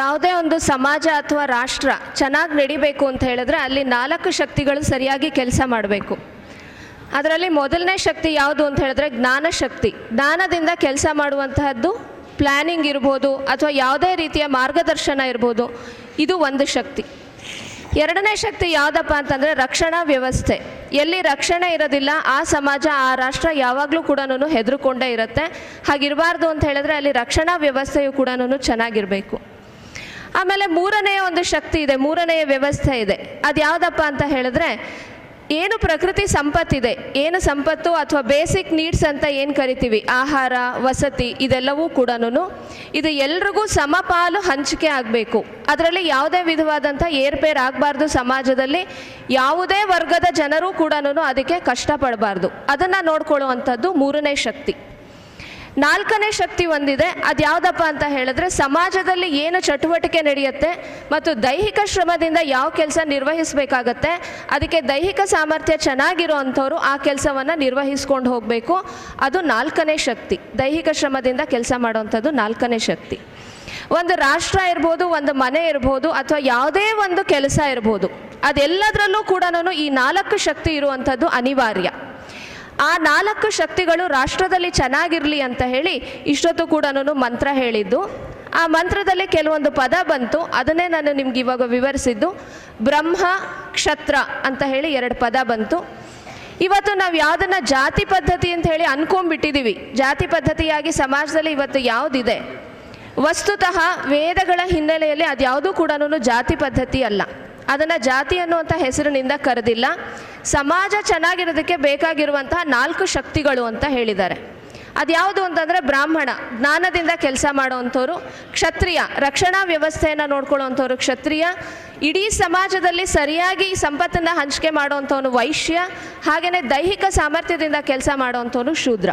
ಯಾವುದೇ ಒಂದು ಸಮಾಜ ಅಥವಾ ರಾಷ್ಟ್ರ ಚೆನ್ನಾಗಿ ನಡಿಬೇಕು ಅಂತ ಹೇಳಿದ್ರೆ ಅಲ್ಲಿ ನಾಲ್ಕು ಶಕ್ತಿಗಳು ಸರಿಯಾಗಿ ಕೆಲಸ ಮಾಡಬೇಕು. ಅದರಲ್ಲಿ ಮೊದಲನೇ ಶಕ್ತಿ ಯಾವುದು ಅಂತ ಹೇಳಿದ್ರೆ ಜ್ಞಾನ ಶಕ್ತಿ. ಜ್ಞಾನದಿಂದ ಕೆಲಸ ಮಾಡುವಂತಹದ್ದು ಪ್ಲ್ಯಾನಿಂಗ್ ಇರ್ಬೋದು ಅಥವಾ ಯಾವುದೇ ರೀತಿಯ ಮಾರ್ಗದರ್ಶನ ಇರ್ಬೋದು, ಇದು ಒಂದು ಶಕ್ತಿ. ಎರಡನೇ ಶಕ್ತಿ ಯಾವುದಪ್ಪ ಅಂತಂದರೆ ರಕ್ಷಣಾ ವ್ಯವಸ್ಥೆ. ಎಲ್ಲಿ ರಕ್ಷಣೆ ಇರೋದಿಲ್ಲ, ಆ ಸಮಾಜ, ಆ ರಾಷ್ಟ್ರ ಯಾವಾಗಲೂ ಕೂಡ ಹೆದರ್ಕೊಂಡೇ ಇರುತ್ತೆ. ಹಾಗಿರಬಾರ್ದು ಅಂತ ಹೇಳಿದ್ರೆ ಅಲ್ಲಿ ರಕ್ಷಣಾ ವ್ಯವಸ್ಥೆಯು ಕೂಡ ಚೆನ್ನಾಗಿರಬೇಕು. ಆಮೇಲೆ ಮೂರನೆಯ ಒಂದು ಶಕ್ತಿ ಇದೆ, ಮೂರನೆಯ ವ್ಯವಸ್ಥೆ ಇದೆ. ಅದು ಯಾವುದಪ್ಪ ಅಂತ ಹೇಳಿದ್ರೆ, ಏನು ಪ್ರಕೃತಿ ಸಂಪತ್ತಿದೆ, ಏನು ಸಂಪತ್ತು ಅಥವಾ ಬೇಸಿಕ್ ನೀಡ್ಸ್ ಅಂತ ಏನು ಕರಿತೀವಿ? ಆಹಾರ, ವಸತಿ, ಇದೆಲ್ಲವೂ ಕೂಡ ಇದು ಎಲ್ರಿಗೂ ಸಮಪಾಲು ಹಂಚಿಕೆ ಆಗಬೇಕು. ಅದರಲ್ಲಿ ಯಾವುದೇ ವಿಧವಾದಂಥ ಏರ್ಪೇರ್ ಆಗಬಾರ್ದು ಸಮಾಜದಲ್ಲಿ. ಯಾವುದೇ ವರ್ಗದ ಜನರು ಕೂಡ ಅದಕ್ಕೆ ಕಷ್ಟಪಡಬಾರ್ದು. ಅದನ್ನು ನೋಡ್ಕೊಳ್ಳುವಂಥದ್ದು ಮೂರನೇ ಶಕ್ತಿ. ನಾಲ್ಕನೇ ಶಕ್ತಿ ಒಂದಿದೆ. ಅದು ಯಾವುದಪ್ಪ ಅಂತ ಹೇಳಿದ್ರೆ ಸಮಾಜದಲ್ಲಿ ಏನು ಚಟುವಟಿಕೆ ನಡೆಯುತ್ತೆ ಮತ್ತು ದೈಹಿಕ ಶ್ರಮದಿಂದ ಯಾವ ಕೆಲಸ ನಿರ್ವಹಿಸಬೇಕಾಗತ್ತೆ, ಅದಕ್ಕೆ ದೈಹಿಕ ಸಾಮರ್ಥ್ಯ ಚೆನ್ನಾಗಿರುವಂಥವ್ರು ಆ ಕೆಲಸವನ್ನು ನಿರ್ವಹಿಸ್ಕೊಂಡು ಹೋಗಬೇಕು. ಅದು ನಾಲ್ಕನೇ ಶಕ್ತಿ. ದೈಹಿಕ ಶ್ರಮದಿಂದ ಕೆಲಸ ಮಾಡುವಂಥದ್ದು ನಾಲ್ಕನೇ ಶಕ್ತಿ. ಒಂದು ರಾಷ್ಟ್ರ ಇರ್ಬೋದು, ಒಂದು ಮನೆ ಇರ್ಬೋದು, ಅಥವಾ ಯಾವುದೇ ಒಂದು ಕೆಲಸ ಇರ್ಬೋದು, ಅದೆಲ್ಲದರಲ್ಲೂ ಕೂಡ ಈ ನಾಲ್ಕು ಶಕ್ತಿ ಇರುವಂಥದ್ದು ಅನಿವಾರ್ಯ. ಆ ನಾಲ್ಕು ಶಕ್ತಿಗಳು ರಾಷ್ಟ್ರದಲ್ಲಿ ಚೆನ್ನಾಗಿರಲಿ ಅಂತ ಹೇಳಿ ಇಷ್ಟೊತ್ತು ಕೂಡ ಮಂತ್ರ ಹೇಳಿದ್ದು. ಆ ಮಂತ್ರದಲ್ಲಿ ಕೆಲವೊಂದು ಪದ ಬಂತು. ಅದನ್ನೇ ನಾನು ನಿಮ್ಗೆ ಇವಾಗ ವಿವರಿಸಿದ್ದು. ಬ್ರಹ್ಮ, ಕ್ಷತ್ರ ಅಂತ ಹೇಳಿ ಎರಡು ಪದ ಬಂತು. ಇವತ್ತು ನಾವು ಯಾವುದನ್ನು ಜಾತಿ ಪದ್ಧತಿ ಅಂತ ಹೇಳಿ ಅನ್ಕೊಂಡ್ಬಿಟ್ಟಿದ್ದೀವಿ ಜಾತಿ ಪದ್ಧತಿಯಾಗಿ ಸಮಾಜದಲ್ಲಿ ಇವತ್ತು ಯಾವುದಿದೆ? ವಸ್ತುತಃ ವೇದಗಳ ಹಿನ್ನೆಲೆಯಲ್ಲಿ ಅದ್ಯಾವುದೂ ಕೂಡ ಜಾತಿ ಪದ್ಧತಿ ಅಲ್ಲ. ಅದನ್ನು ಜಾತಿ ಅನ್ನುವಂಥ ಹೆಸರಿನಿಂದ ಕರೆದಿಲ್ಲ. ಸಮಾಜ ಚೆನ್ನಾಗಿರೋದಕ್ಕೆ ಬೇಕಾಗಿರುವಂತಹ ನಾಲ್ಕು ಶಕ್ತಿಗಳು ಅಂತ ಹೇಳಿದ್ದಾರೆ. ಅದ್ಯಾವುದು ಅಂತಂದರೆ ಬ್ರಾಹ್ಮಣ, ಜ್ಞಾನದಿಂದ ಕೆಲಸ ಮಾಡುವಂಥವ್ರು, ಕ್ಷತ್ರಿಯ, ರಕ್ಷಣಾ ವ್ಯವಸ್ಥೆಯನ್ನು ನೋಡ್ಕೊಳ್ಳುವಂಥವ್ರು ಕ್ಷತ್ರಿಯ, ಇಡೀ ಸಮಾಜದಲ್ಲಿ ಸರಿಯಾಗಿ ಸಂಪತ್ತನ್ನು ಹಂಚಿಕೆ ಮಾಡುವಂಥವನು ವೈಶ್ಯ ಹಾಗೆಯೇ ದೈಹಿಕ ಸಾಮರ್ಥ್ಯದಿಂದ ಕೆಲಸ ಮಾಡುವಂಥವನು ಶೂದ್ರ.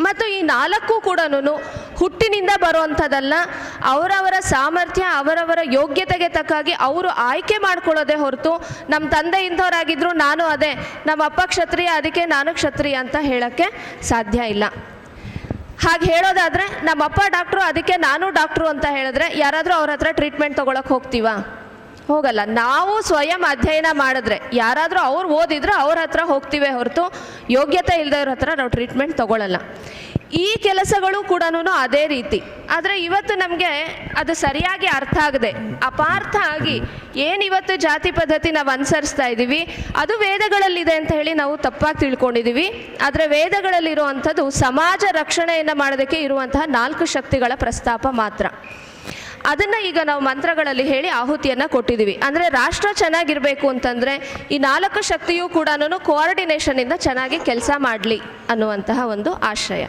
ಮತ್ತು ಈ ನಾಲ್ಕು ಕೂಡ ಹುಟ್ಟಿನಿಂದ ಬರುವಂಥದ್ದಲ್ಲ. ಅವರವರ ಸಾಮರ್ಥ್ಯ, ಅವರವರ ಯೋಗ್ಯತೆಗೆ ತಕ್ಕಾಗಿ ಅವರು ಆಯ್ಕೆ ಮಾಡ್ಕೊಳ್ಳೋದೇ ಹೊರತು ನಮ್ಮ ತಂದೆ ಇಂಥವ್ರಾಗಿದ್ರು ನಾನು ಅದೇ, ನಮ್ಮ ಅಪ್ಪ ಕ್ಷತ್ರಿಯ, ಅದಕ್ಕೆ ನಾನು ಕ್ಷತ್ರಿಯ ಅಂತ ಹೇಳೋಕ್ಕೆ ಸಾಧ್ಯ ಇಲ್ಲ. ಹಾಗೆ ಹೇಳೋದಾದರೆ ನಮ್ಮಪ್ಪ ಡಾಕ್ಟ್ರು, ಅದಕ್ಕೆ ನಾನು ಡಾಕ್ಟ್ರು ಅಂತ ಹೇಳಿದ್ರೆ ಯಾರಾದರೂ ಅವ್ರ ಹತ್ರ ಟ್ರೀಟ್ಮೆಂಟ್ ತೊಗೊಳಕ್ಕೆ ಹೋಗ್ತೀವಾ? ಹೋಗಲ್ಲ. ನಾವು ಸ್ವಯಂ ಅಧ್ಯಯನ ಮಾಡಿದ್ರೆ, ಯಾರಾದರೂ ಅವ್ರು ಓದಿದ್ರೆ ಅವ್ರ ಹತ್ರ ಹೋಗ್ತೀವಿ ಹೊರತು ಯೋಗ್ಯತೆ ಇಲ್ಲದವ್ರ ಹತ್ರ ನಾವು ಟ್ರೀಟ್ಮೆಂಟ್ ತಗೊಳ್ಳಲ್ಲ ಈ ಕೆಲಸಗಳು ಕೂಡ ಅದೇ ರೀತಿ. ಆದರೆ ಇವತ್ತು ನಮಗೆ ಅದು ಸರಿಯಾಗಿ ಅರ್ಥ ಆಗದೆ, ಅಪಾರ್ಥ ಆಗಿ ಏನು ಇವತ್ತು ಜಾತಿ ಪದ್ಧತಿ ನಾವು ಅನುಸರಿಸ್ತಾ ಇದ್ದೀವಿ ಅದು ವೇದಗಳಲ್ಲಿದೆ ಅಂತ ಹೇಳಿ ನಾವು ತಪ್ಪಾಗಿ ತಿಳ್ಕೊಂಡಿದ್ದೀವಿ ಆದರೆ ವೇದಗಳಲ್ಲಿರುವಂಥದ್ದು ಸಮಾಜ ರಕ್ಷಣೆಯನ್ನು ಮಾಡೋದಕ್ಕೆ ಇರುವಂತಹ ನಾಲ್ಕು ಶಕ್ತಿಗಳ ಪ್ರಸ್ತಾಪ ಮಾತ್ರ. ಅದನ್ನು ಈಗ ನಾವು ಮಂತ್ರಗಳಲ್ಲಿ ಹೇಳಿ ಆಹುತಿಯನ್ನು ಕೊಟ್ಟಿದ್ದೀವಿ ಅಂದರೆ ರಾಷ್ಟ್ರ ಚೆನ್ನಾಗಿರಬೇಕು ಅಂತಂದರೆ ಈ ನಾಲ್ಕು ಶಕ್ತಿಯೂ ಕೂಡ ಕೋಆರ್ಡಿನೇಷನಿಂದ ಚೆನ್ನಾಗಿ ಕೆಲಸ ಮಾಡಲಿ ಅನ್ನುವಂತಹ ಒಂದು ಆಶಯ